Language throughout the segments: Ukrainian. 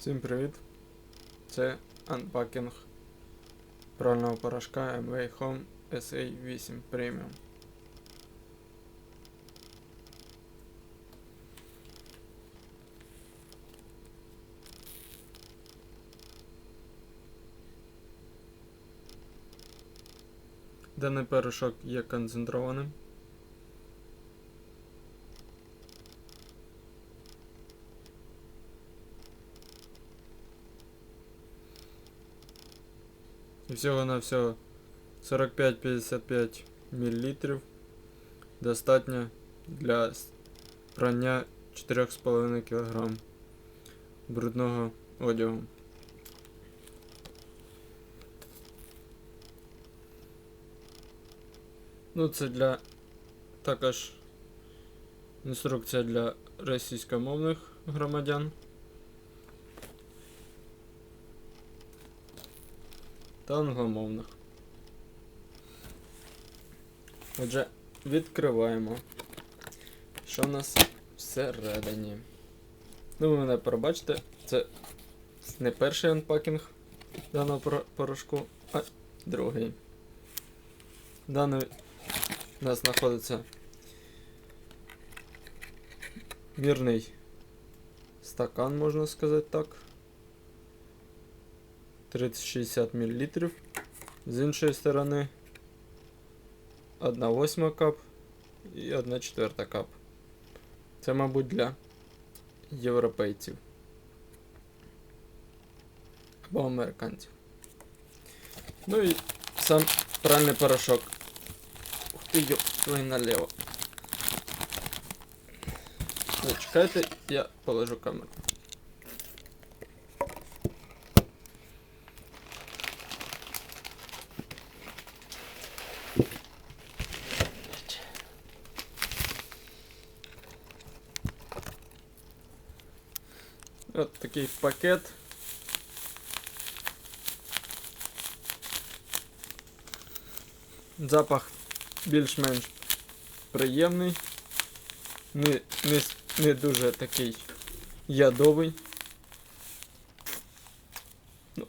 Всім привіт! Це анпакінг прального порошка MV Home SA8 Premium. Даний порошок є концентрованим. І всього на всього 45-55 мл достатньо для прання 4,5 кг брудного одягу. Ну, це для також інструкція для російськомовних громадян. Та англомовних. Отже, відкриваємо. Що в нас всередині? Ну, ви мене пробачите, це не перший анпакінг даного порошку, а другий. Даний у нас знаходиться мірний стакан, можна сказати так. 30-60 мл. З іншої сторони 1 восьма кап і 1 четверта кап. Це, мабуть, для європейців. Або американців. Ну і сам пральний порошок. Ух ти, йоп, твій наліво. Зачекайте, я положу камеру. От такий пакет. Запах більш-менш приємний. Не, не, не дуже такий ядовий. Ну,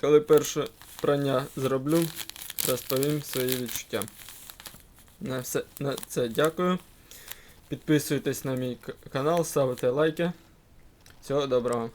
коли перше прання зроблю, розповім свої відчуття. На все на це дякую. Підписуйтесь на мій канал, ставте лайки. Всього доброго.